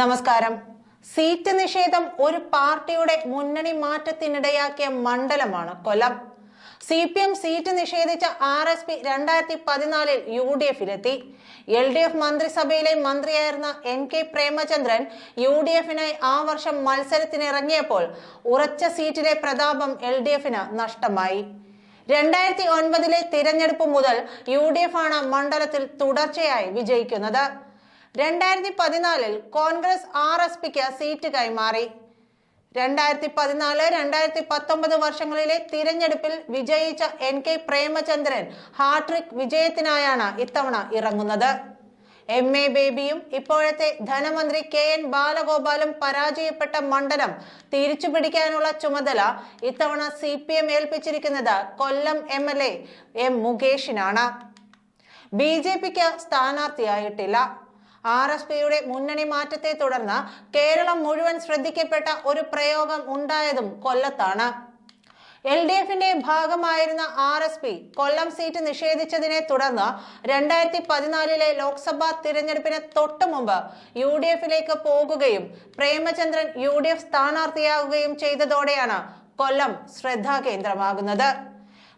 നമസ്കാരം. സീറ്റ് നിഷേധം ഒരു പാർട്ടിയുടെ മുന്നണി മാറ്റത്തിനിടയാക്കിയ മണ്ഡലമാണ് Kollam. C P M seat നിഷേധിച്ച ആർ എസ് പി രണ്ടായിരത്തി പതിനാലിൽ യു ഡി എഫിലെത്തി എൽ ഡി എഫ് മന്ത്രിസഭയിലെ മന്ത്രിയായിരുന്ന N K Premachandran U D എഫിനായി ആ വർഷം മത്സരത്തിനിറങ്ങിയപ്പോൾ ഉറച്ച സീറ്റിലെ പ്രതാപം എൽ ഡി എഫിന് നഷ്ടമായി. രണ്ടായിരത്തി ഒൻപതിലെ തിരഞ്ഞെടുപ്പ് മുതൽ യു ഡി എഫ് ആണ് മണ്ഡലത്തിൽ തുടർച്ചയായി വിജയിക്കുന്നത്. രണ്ടായിരത്തി പതിനാലിൽ കോൺഗ്രസ് ആർ എസ് പിക്ക് സീറ്റ് കൈമാറി. രണ്ടായിരത്തി പതിനാല് രണ്ടായിരത്തി പത്തൊമ്പത് വർഷങ്ങളിലെ തിരഞ്ഞെടുപ്പിൽ വിജയിച്ച N K Premachandran hat trick വിജയത്തിനായാണ് ഇത്തവണ ഇറങ്ങുന്നത്. എം എ ബേബിയും ഇപ്പോഴത്തെ ധനമന്ത്രി കെ എൻ ബാലഗോപാലും പരാജയപ്പെട്ട മണ്ഡലം തിരിച്ചു പിടിക്കാനുള്ള ചുമതല ഇത്തവണ C P M ഏൽപ്പിച്ചിരിക്കുന്നത് Kollam M L A M മുകേഷിനാണ്. B J പിക്ക് സ്ഥാനാർത്ഥിയായിട്ടില്ല. ആർ എസ് പിയുടെ മുന്നണി മാറ്റത്തെ തുടർന്ന് കേരളം മുഴുവൻ ശ്രദ്ധിക്കപ്പെട്ട ഒരു പ്രയോഗം ഉണ്ടായതും കൊല്ലത്താണ്. എൽ ഡി എഫിന്റെ ഭാഗമായിരുന്ന R S P Kollam seat നിഷേധിച്ചതിനെ തുടർന്ന് രണ്ടായിരത്തി പതിനാലിലെ ലോക്സഭാ തിരഞ്ഞെടുപ്പിന് തൊട്ടു മുമ്പ് യു ഡി എഫിലേക്ക് പോകുകയും പ്രേമചന്ദ്രൻ യു ഡി എഫ് സ്ഥാനാർത്ഥിയാകുകയും ചെയ്തതോടെയാണ് കൊല്ലം ശ്രദ്ധാകേന്ദ്രമാകുന്നത്.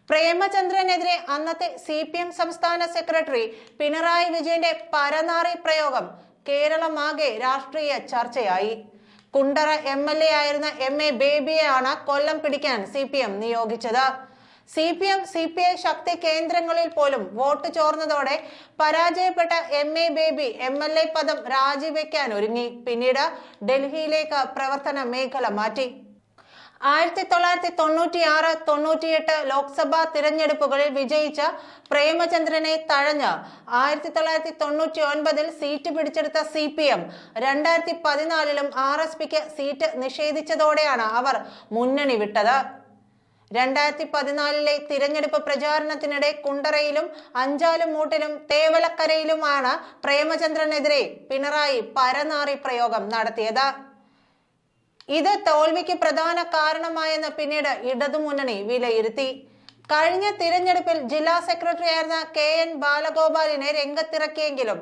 പ്രേമചന്ദ്രനെതിരെ അന്നത്തെ സി പി എം സംസ്ഥാന സെക്രട്ടറി പിണറായി വിജയന്റെ പരനാറി പ്രയോഗം കേരളമാകെ രാഷ്ട്രീയ ചർച്ചയായി. കുണ്ടറ എം എൽ എ ആയിരുന്ന എം എ ബേബിയെയാണ് കൊല്ലം പിടിക്കാൻ സി പി എം നിയോഗിച്ചത്. C P M C P I ശക്തി കേന്ദ്രങ്ങളിൽ പോലും വോട്ട് ചോർന്നതോടെ പരാജയപ്പെട്ട M A Baby M L A പദം രാജിവെക്കാൻ ഒരുങ്ങി. പിന്നീട് ഡൽഹിയിലേക്ക് പ്രവർത്തന മേഖല മാറ്റി. ആയിരത്തി തൊള്ളായിരത്തി തൊണ്ണൂറ്റി ആറ് തൊണ്ണൂറ്റിയെട്ട് ലോക്സഭാ തിരഞ്ഞെടുപ്പുകളിൽ വിജയിച്ച പ്രേമചന്ദ്രനെ തഴഞ്ഞ് ആയിരത്തി തൊള്ളായിരത്തി തൊണ്ണൂറ്റി ഒൻപതിൽ സീറ്റ് പിടിച്ചെടുത്ത സി പി എം രണ്ടായിരത്തി പതിനാലിലും ആർ എസ് പിക്ക് സീറ്റ് നിഷേധിച്ചതോടെയാണ് അവർ മുന്നണി വിട്ടത്. രണ്ടായിരത്തി പതിനാലിലെ തിരഞ്ഞെടുപ്പ് പ്രചാരണത്തിനിടെ കുണ്ടറയിലും അഞ്ചാലും മൂട്ടിലും തേവലക്കരയിലുമാണ് പ്രേമചന്ദ്രനെതിരെ പിണറായി പരനാറി പ്രയോഗം നടത്തിയത്. ഇത് തോൽവിക്ക് പ്രധാന കാരണമായെന്ന് പിന്നീട് ഇടതുമുന്നണി വിലയിരുത്തി. കഴിഞ്ഞ തിരഞ്ഞെടുപ്പിൽ ജില്ലാ സെക്രട്ടറി ആയിരുന്ന കെ എൻ ബാലഗോപാലിനെ രംഗത്തിറക്കിയെങ്കിലും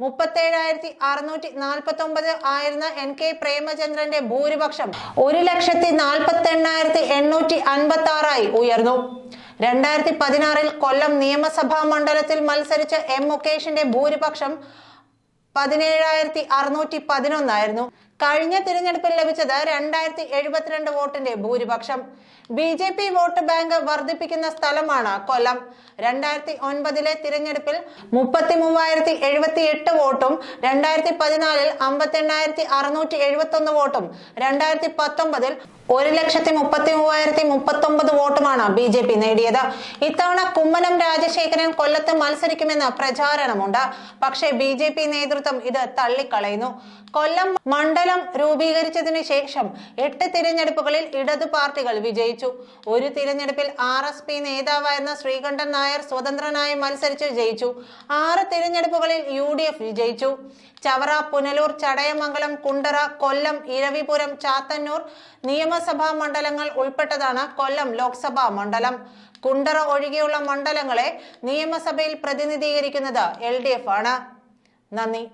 മുപ്പത്തേഴായിരത്തി അറുന്നൂറ്റി നാൽപ്പത്തി ഒമ്പത് ആയിരുന്ന എൻ കെ പ്രേമചന്ദ്രന്റെ ഭൂരിപക്ഷം ഒരു ലക്ഷത്തി നാൽപ്പത്തി എണ്ണായിരത്തി എണ്ണൂറ്റി അൻപത്തി ആറായി ഉയർന്നു. രണ്ടായിരത്തി പതിനാറിൽ കൊല്ലം നിയമസഭാ മണ്ഡലത്തിൽ മത്സരിച്ച എം മുകേഷിന്റെ ഭൂരിപക്ഷം പതിനേഴായിരത്തി അറുന്നൂറ്റി പതിനൊന്നായിരുന്നു കഴിഞ്ഞ തിരഞ്ഞെടുപ്പിൽ ലഭിച്ചത് രണ്ടായിരത്തി എഴുപത്തിരണ്ട് വോട്ടിന്റെ ഭൂരിപക്ഷം. B J P vote bank വർദ്ധിപ്പിക്കുന്ന സ്ഥലമാണ് കൊല്ലം. രണ്ടായിരത്തി ഒൻപതിലെ തിരഞ്ഞെടുപ്പിൽ മുപ്പത്തി മൂവായിരത്തി എഴുപത്തി എട്ട് വോട്ടും രണ്ടായിരത്തി പതിനാലിൽ അമ്പത്തി എണ്ണായിരത്തി അറുന്നൂറ്റി എഴുപത്തി ഒന്ന് വോട്ടും രണ്ടായിരത്തി പത്തൊമ്പതിൽ ഒരു ലക്ഷത്തി മുപ്പത്തി മൂവായിരത്തി മുപ്പത്തി ഒമ്പത് വോട്ടുമാണ് ബി ജെ പി നേടിയത്. ഇത്തവണ കുമ്മനം രാജശേഖരൻ കൊല്ലത്ത് മത്സരിക്കുമെന്ന് പ്രചാരണമുണ്ട്. പക്ഷേ ബി ജെ പി നേതൃത്വം ഇത് തള്ളിക്കളയുന്നു. കൊല്ലം മണ്ഡലം രൂപീകരിച്ചതിനു ശേഷം എട്ട് തിരഞ്ഞെടുപ്പുകളിൽ ഇടതു പാർട്ടികൾ വിജയിച്ചു. ഒരു തിരഞ്ഞെടുപ്പിൽ ആർ എസ് പി നേതാവായിരുന്ന ശ്രീകണ്ഠൻ നായർ സ്വതന്ത്രനായി മത്സരിച്ച് ജയിച്ചു. ആറ് തിരഞ്ഞെടുപ്പുകളിൽ യു ഡി എഫ് വിജയിച്ചു. ചവറ പുനലൂർ ചടയമംഗലം കുണ്ടറ കൊല്ലം ഇരവിപുരം ചാത്തന്നൂർ നിയമസഭാ മണ്ഡലങ്ങൾ ഉൾപ്പെട്ടതാണ് കൊല്ലം ലോക്സഭാ മണ്ഡലം. കുണ്ടറ ഒഴികെയുള്ള മണ്ഡലങ്ങളെ നിയമസഭയിൽ പ്രതിനിധീകരിക്കുന്നത് എൽ ആണ്. നന്ദി.